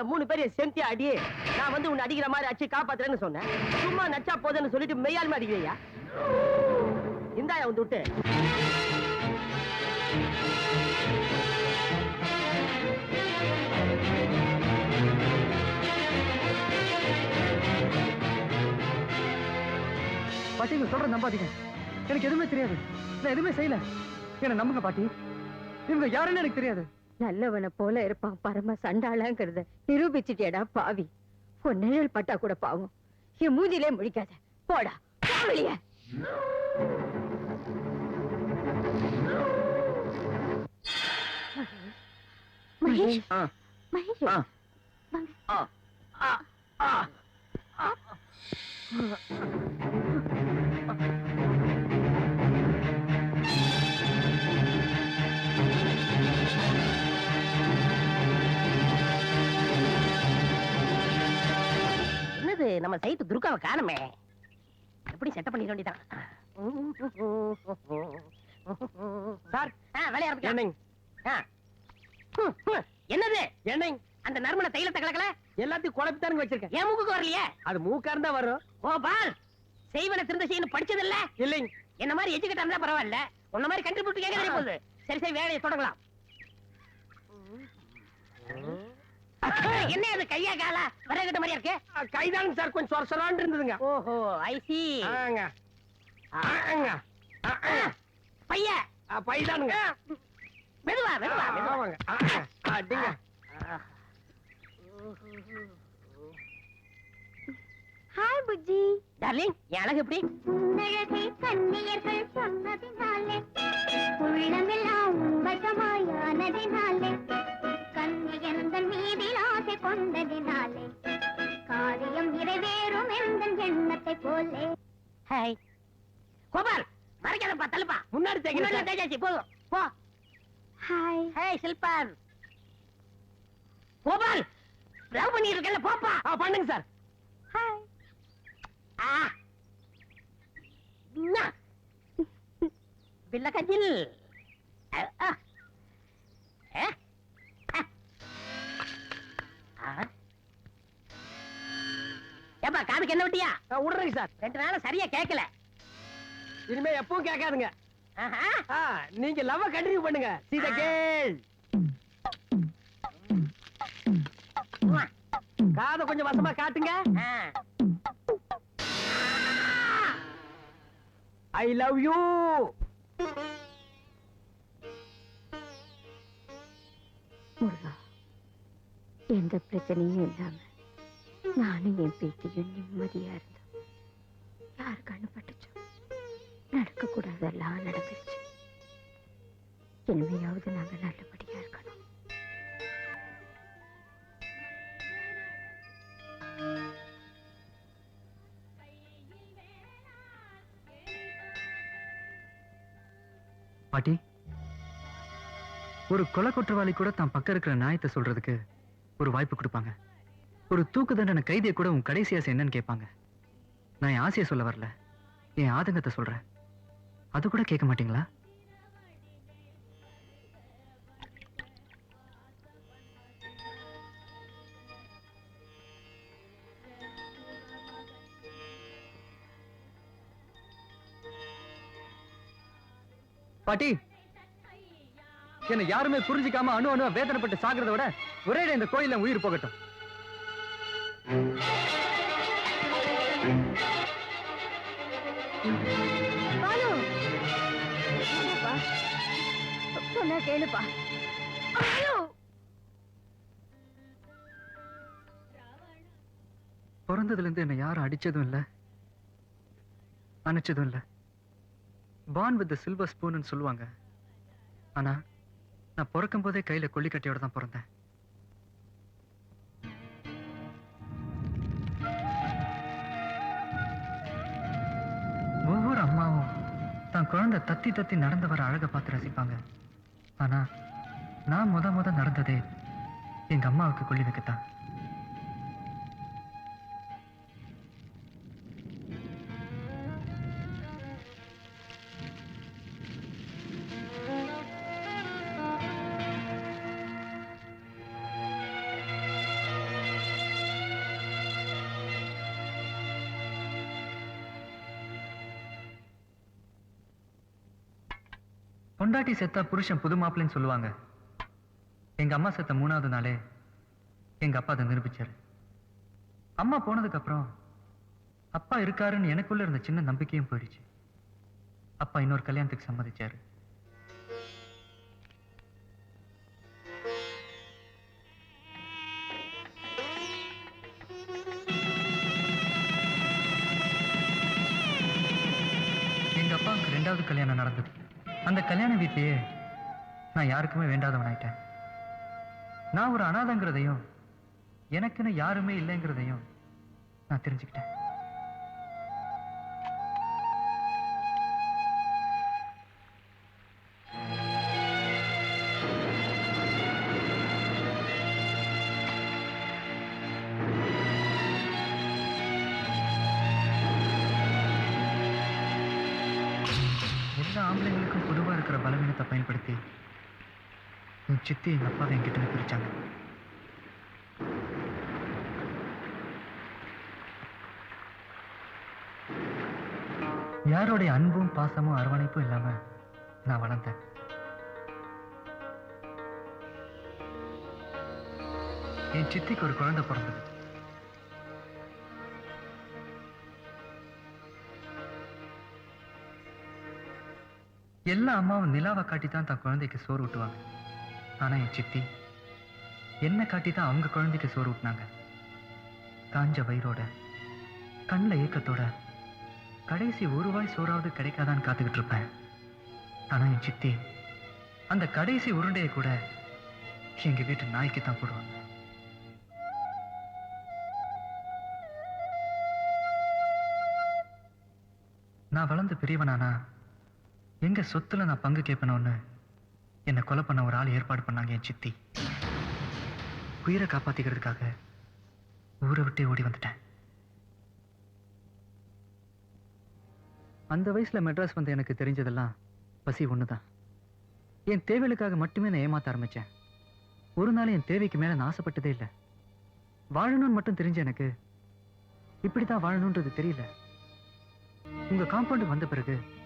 அந்த மூணு பேரையும் செந்தியா அடி? நான் வந்து உன்னை அடிக்கிற மாதிரி அடிச்சு காப்பாத்துறேன்னு சொன்னேன். சும்மா நச்சா போதுன்னு சொல்லிட்டு மெய்யாலுமே அடிக்கிறியா? இந்தாயா வந்து விட்டு பாட்டி நீங்க சொல்ற நம்பாதீங்க. எனக்கு எதுவுமே தெரியாது. நான் எதுவுமே செய்யல. என்ன நம்புங்க பாட்டி. இவங்க யாருன்னு எனக்கு தெரியாது. நல்லவனை போல இருப்பான் பரம சண்டாளங்கிறத நிரூபிச்சிட்டியடா பாவி. உன் நிழல் பட்டா கூட பாவம். என் மூஞ்சிலே முழிக்காத. போடா. வெளியே. மகேஷ். ஆ. மகேஷ். ஆ. வாங்க நம்ம சைட்டு துர்காவை காணுமே. எப்படி செட்டப் பண்ணிட வேண்டியதான் சார் வேலையா ஆரம்பிக்கலாம். என்னது? என்னங்க? அந்த நறுமண தைலத்தை கலக்கல? எல்லாத்தையும் குழப்பித்தானுங்க வச்சிருக்கேன். ஏன் மூக்குக்கு வரலையே? அது மூக்கா இருந்தா வரும். ஓ பால். செய்வன திருந்த செய்யணும் படிச்சது இல்ல இல்லைங்க. என்ன மாதிரி எஜுகேட் இருந்தா பரவாயில்ல. உன்ன மாதிரி கண்டுபிடிச்சு கேட்க போகுது சரி சரி வேலையை தொடங்கலாம். என்ன அது கையா காலா? விறகுட்ட மாதிரியா இருக்கு. கைதானுங்க சார் கொஞ்சம் சொர சொரான்னு இருந்ததுங்க. ஓஹோ ஐ சி பைய. பைதானுங்க. மெதுவா மெதுவா மெதுவாங்க அடிங்க. ஹாய் புஜ்ஜி. டார்லிங் என் அழகு எப்படி? உன்னழகை கண்ணியர்கள் சொன்னதினாலே உள்ளமெல்லாம் வசமாயானதினாலே கண்ணியந்தன் மீதில் ஆசை கொண்டதினாலே? காரியம் நிறைவேறும் எந்த எண்ணத்தை போலே? ஹாய். கோபால் மறைக்காதப்பா தள்ளுப்பா. முன்னாடி தேய்க்க தேஜாச்சி போதும். போ. ஹாய். ஹேய் சில்பான் கோபால் லவ் பண்ணி இருக்கல போப்பா பண்ணுங்க சார். ஹாய். ஆ. நா. பில்ல கஜில் அ, அ. ஏ? அ. ஆ. ஏப்பா காதுக்கு என்ன விட்டியா விடுறேங்க சார். ரெண்டு நாளும் சரியா கேட்கல இனிமே எப்பவும் கேட்காதுங்க. நீங்க லவ் கண்டினியூ பண்ணுங்க. சீத கேள் காதை கொஞ்சம் வசமா காட்டுங்க. ஐ லவ் யூ முருகா. எந்த பிரச்சனையும் இல்லாம நானும் என் பேத்தியும் நிம்மதியா இருந்தோம். யாரு கண்ணு பட்டுச்சோ நடக்க கூடாதெல்லாம் நடந்துருச்சு. இனிமையாவது நாங்க நல்லபடியா இருக்கணும். பாட்டி ஒரு கொலை குற்றவாளி கூட தான் பக்கம் இருக்கிற நியாயத்தை சொல்றதுக்கு ஒரு வாய்ப்பு கொடுப்பாங்க. ஒரு தூக்கு தண்டனை கைதியை கூட உன் கடைசி ஆசை என்னன்னு கேட்பாங்க. நான் என் ஆசையை சொல்ல வரல. என் ஆதங்கத்தை சொல்றேன். அது கூட கேட்க மாட்டீங்களா? பாட்டி என்ன யாருமே புரிஞ்சுக்காம அணு அணுவா வேதனைப்பட்டு சாகிறத விட ஒரே இந்த கோயில்ல உயிர் போகட்டும்? சொன்னா கேளுப்பா. பிறந்ததுல இருந்து என்ன யாரும் அடிச்சதும் இல்ல அணைச்சதும் இல்ல. பான் வித் சில்வர் ஸ்பூன் சொல்லுவாங்க. ஆனா நான் பிறக்கும் போதே கையில கொல்லிக்கட்டையோட தான் பிறந்தேன். ஒவ்வொரு அம்மாவும் தான் குழந்தை தத்தி தத்தி நடந்து வர அழகை பார்த்து ரசிப்பாங்க. ஆனா நான் முத முத நடந்ததே எங்க அம்மாவுக்கு கொள்ளி வைக்கத்தான். பொண்டாட்டி செத்தா புருஷன் புது மாப்பிள்ளைன்னு சொல்லுவாங்க. எங்க அம்மா செத்த மூணாவது நாளே எங்க அப்பா அதை நிரூபிச்சாரு. அம்மா போனதுக்கு அப்புறம் அப்பா இருக்காருன்னு எனக்குள்ள இருந்த சின்ன நம்பிக்கையும் போயிடுச்சு. அப்பா இன்னொரு கல்யாணத்துக்கு சம்மதிச்சாரு. எங்க அப்பாவுக்கு ரெண்டாவது கல்யாணம் நடந்தது. அந்த கல்யாண வீட்லயே நான் யாருக்குமே வேண்டாதவனாயிட்டேன். நான் ஒரு அனாதங்கிறதையும் எனக்குன்னு யாருமே இல்லைங்கிறதையும் நான் தெரிஞ்சுக்கிட்டேன். ஆம்பளைங்களுக்கும் பொதுவாக இருக்கிற பலவீனத்தை பயன்படுத்தி என் சித்தி எங்க அப்பாவை என்கிட்ட பிரித்தாங்க பிரிச்சாங்க. யாருடைய அன்பும் பாசமும் அரவணைப்பும் இல்லாம நான் வளர்ந்தேன். என் சித்திக்கு ஒரு குழந்தை பிறந்தது. எல்லா அம்மாவும் நிலாவை காட்டி தான் தன் குழந்தைக்கு சோறு ஊட்டுவாங்க. ஆனா என் சித்தி என்ன காட்டி தான் அவங்க குழந்தைக்கு சோறு ஊட்டினாங்க. காஞ்ச வயிறோட கண்ணில் ஏக்கத்தோட கடைசி ஒருவாய் சோறாவது கிடைக்காதான்னு காத்துக்கிட்டு இருப்பேன். ஆனா என் சித்தி அந்த கடைசி உருண்டையை கூட எங்க வீட்டு நாய்க்கு தான் போடுவாங்க. நான் வளர்ந்து பெரியவனானா எங்க சொத்துல நான் பங்கு கேட்பேனோன்னு என்னை கொலை பண்ண ஒரு ஆள் ஏற்பாடு பண்ணாங்க என் சித்தி. உயிரை காப்பாத்திக்கிறதுக்காக ஊரை விட்டே ஓடி வந்துட்டேன். அந்த வயசுல மெட்ராஸ் வந்து எனக்கு தெரிஞ்சதெல்லாம் பசி ஒண்ணுதான். என் தேவைகளுக்காக மட்டுமே நான் ஏமாத்த ஆரம்பிச்சேன். ஒரு நாள் என் தேவைக்கு மேல நான் ஆசைப்பட்டதே இல்லை. வாழணும்னு மட்டும் தெரிஞ்ச எனக்கு இப்படித்தான் வாழணுன்றது தெரியல. உங்க காம்பவுண்டுக்கு வந்த பிறகு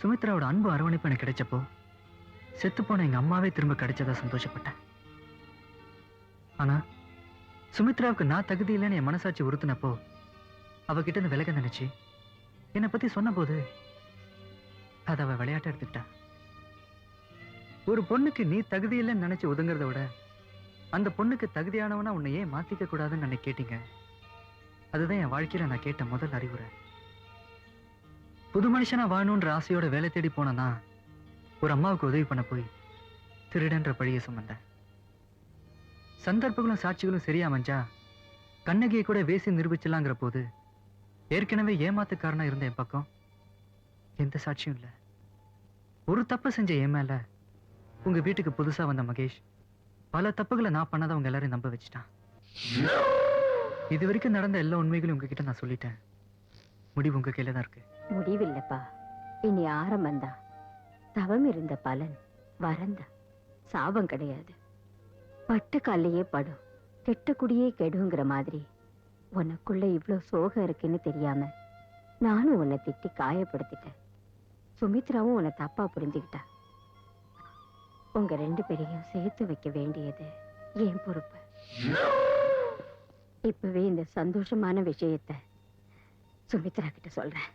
சுமித்ராவோட அன்பு அரவணைப்பு எனக்கு கிடைச்சப்போ செத்து போன எங்க அம்மாவே திரும்ப கிடைச்சதா சந்தோஷப்பட்டேன். ஆனா சுமித்ராவுக்கு நான் தகுதி இல்லைன்னு என் மனசாட்சி உறுத்துனப்போ அவகிட்ட இருந்து விலக நினைச்சு என்னை பத்தி சொன்னபோது அதை அவ விளையாட்ட எடுத்துக்கிட்டா. ஒரு பொண்ணுக்கு நீ தகுதி இல்லைன்னு நினைச்சு ஒதுங்குறத விட அந்த பொண்ணுக்கு தகுதியானவனா உன்னை ஏன் மாத்திக்க கூடாதுன்னு என்னை கேட்டீங்க? அதுதான் என் வாழ்க்கையில நான் கேட்ட முதல் அறிவுரை. புது மனுஷனா வாழணுன்ற ஆசையோட வேலை தேடி போனதான் ஒரு அம்மாவுக்கு உதவி பண்ண போய் திருடன்ற பழிய சுமந்தேன். சந்தர்ப்பங்களும் சாட்சிகளும் சரியா அமைஞ்சா கண்ணகியை கூட வேசி நிரூபிச்சலாங்கிற போது ஏற்கனவே ஏமாத்துக்காரனா இருந்த என் பக்கம் எந்த சாட்சியும் இல்ல. ஒரு தப்பு செஞ்ச என் மேல உங்க வீட்டுக்கு புதுசா வந்த மகேஷ் பல தப்புகளை நான் பண்ணதை அவங்க எல்லாரையும் நம்ப வச்சுட்டான். இது வரைக்கும் நடந்த எல்லா உண்மைகளையும் உங்ககிட்ட நான் சொல்லிட்டேன். முடிவு உங்க கையில தான் இருக்கு. முடிவில்லப்பா. இனி ஆரம்பம்தான். தவம் இருந்த பலன் வரந்த. சாபம் கிடையாது. பட்ட காலையே படும் கெட்ட குடியே கெடுங்கிற மாதிரி. உனக்குள்ள இவ்ளோ சோகம் இருக்குன்னு தெரியாம நானும் உன்னை திட்டி காயப்படுத்திட்டேன். சுமித்ராவும் உன்னை தப்பா புரிஞ்சுக்கிட்டா. உங்க ரெண்டு பேரையும் சேர்த்து வைக்க வேண்டியது என் பொறுப்பு. இப்பவே இந்த சந்தோஷமான விஷயத்தை சுமித்ரா கிட்ட சொல்றேன்.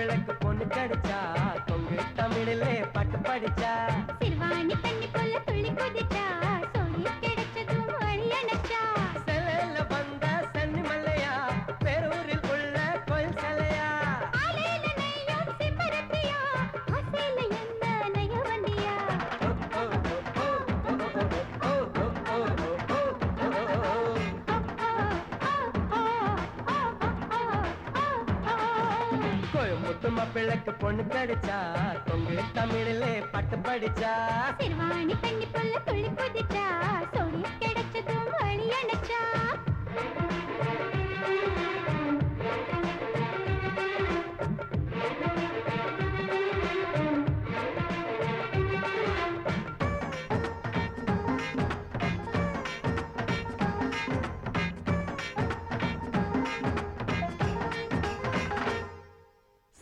ஆ? பொண்ணு கிடைச்சா கொங்கு தமிழிலே பாட்டு படிச்சா சிறுவாணி தண்ணி போல துள்ளி குதிச்சா கோயம்புத்தூர் முத்து மாப்பிள்ளைக்கு பொண்ணு கிடைச்சா தொங்கு தமிழிலே பட்டு படிச்சா. சிறுவாணி தண்ணி புள்ள துளி குதிச்சா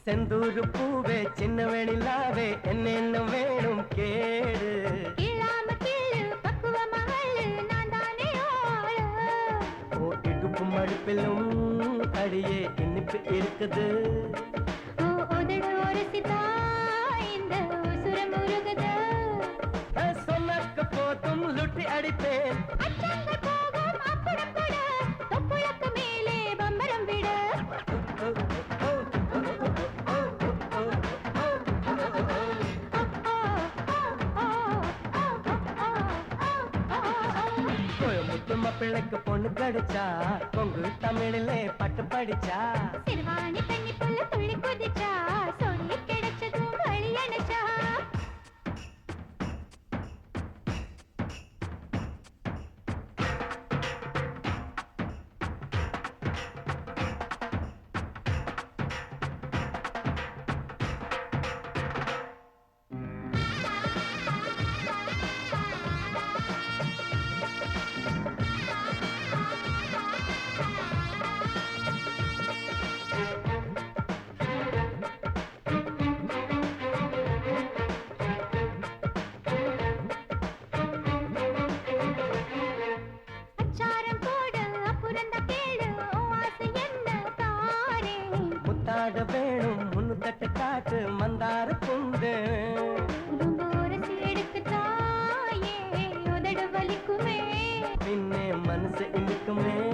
செந்தூரு பூவே சின்ன வெணிலாவே என்னென்ன வேணும் கேடு. கிள்ளாம கிள்ளு பக்குவமா அள்ளு நான் தானே ஆளு. ஓ இடுப்பு மடுப்பிலும் அடியே இனிப்பு இருக்குது. சொன்னக்க போதும் லுட்டி அடிப்பேன். கோயமுத்து மாப்பிள்ளைக்கு பொண்ணு கடிச்சா கொங்கு தமிழிலே பட்டு படிச்சா. சிறுவாணி பெண்ணி புள்ள துள்ளி குதிச்சா சொல்லி கிடைச்சதும் வழி அணைச்சா. முத்தாட வேணும். முன்னு தட்டு காட்டு மந்தார வலிக்குமே. பின்னே மனசு இனிக்குமே.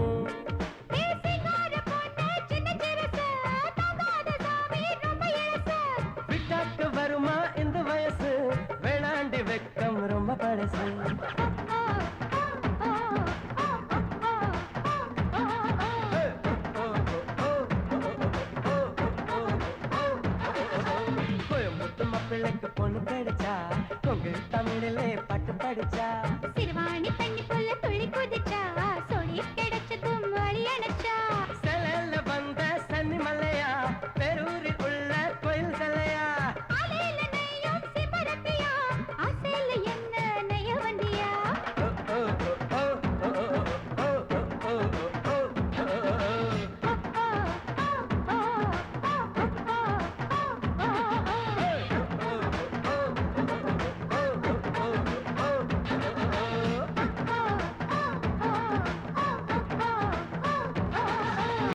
பிள்ளைக்கு பொண்ணு கிடைச்சா கொங்கு தமிழிலே பட்டு படிச்சா. சிறுவாணி